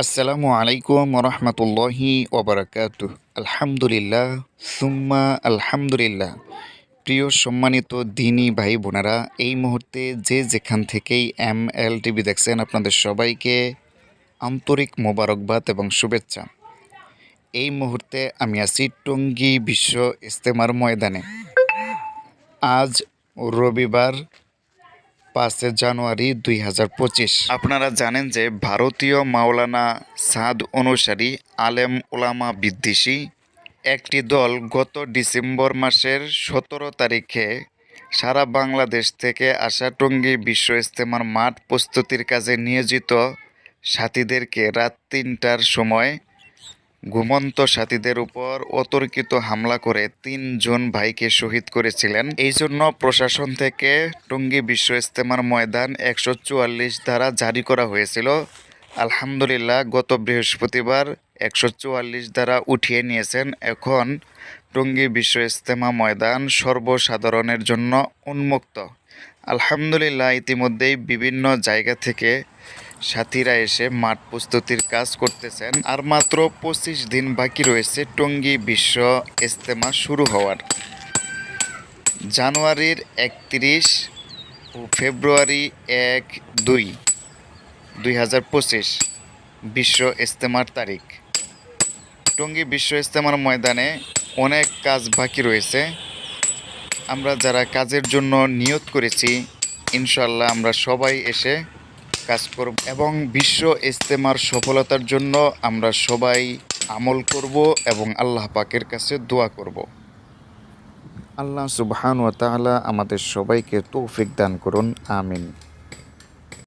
আসসালামু আলাইকুম রহমতুল্লাহি ওবরাকাত আলহামদুলিল্লাহ, সুম্মা আলহামদুলিল্লাহ। প্রিয় সম্মানিত দিনী ভাই বোনেরা, এই মুহূর্তে যে যেখান থেকেই এম এল টিভি দেখছেন, আপনাদের সবাইকে আন্তরিক মোবারকবাদ এবং শুভেচ্ছা। এই মুহূর্তে আমি আছি টঙ্গী বিশ্ব ইস্তেমার ময়দানে। আজ রবিবার পাঁচে জানুয়ারি দুই হাজার পঁচিশ। আপনারা জানেন যে ভারতীয় মাওলানা সাদ অনুসারী আলেম ওলামা বিদ্বেষী একটি দল গত ডিসেম্বর মাসের সতেরো তারিখে সারা বাংলাদেশ থেকে আসা টঙ্গী বিশ্ব ইস্তেমার মাঠ প্রস্তুতির কাজে নিয়োজিত সাথীদেরকে রাত তিনটার সময় ঘুমন্ত সাথীদের উপর অতর্কিত হামলা করে তিনজন ভাইকে শহীদ করেছিলেন। এই জন্য প্রশাসন থেকে টঙ্গী বিশ্ব ইস্তেমার ময়দান একশো চুয়াল্লিশ ধারা জারি করা হয়েছিল। আলহামদুলিল্লাহ, গত বৃহস্পতিবার একশো চুয়াল্লিশ ধারা উঠিয়ে নিয়েছেন। এখন টঙ্গী বিশ্ব ইস্তেমা ময়দান সর্বসাধারণের জন্য উন্মুক্ত। আলহামদুলিল্লাহ, ইতিমধ্যেই বিভিন্ন জায়গা থেকে সাথীরা এসে মাঠ প্রস্তুতির কাজ করতেছেন। আর মাত্র পঁচিশ দিন বাকি রয়েছে টঙ্গী বিশ্ব ইজতেমা শুরু হওয়ার। জানুয়ারির একত্রিশ ও ফেব্রুয়ারি এক দুই দুই হাজার পঁচিশ বিশ্ব ইজতেমার তারিখ। টঙ্গী বিশ্ব ইজতেমার ময়দানে অনেক কাজ বাকি রয়েছে। আমরা যারা কাজের জন্য নিয়ত করেছি ইনশাল্লাহ আমরা সবাই এসে কাজ করব এবং বিশ্ব ইস্তেমার সফলতার জন্য আমরা সবাই আমল করব এবং আল্লাহ পাকের কাছে দোয়া করব। আল্লাহ সুবহান ওয়া তাআলা আমাদের সবাইকে তৌফিক দান করুন, আমিন।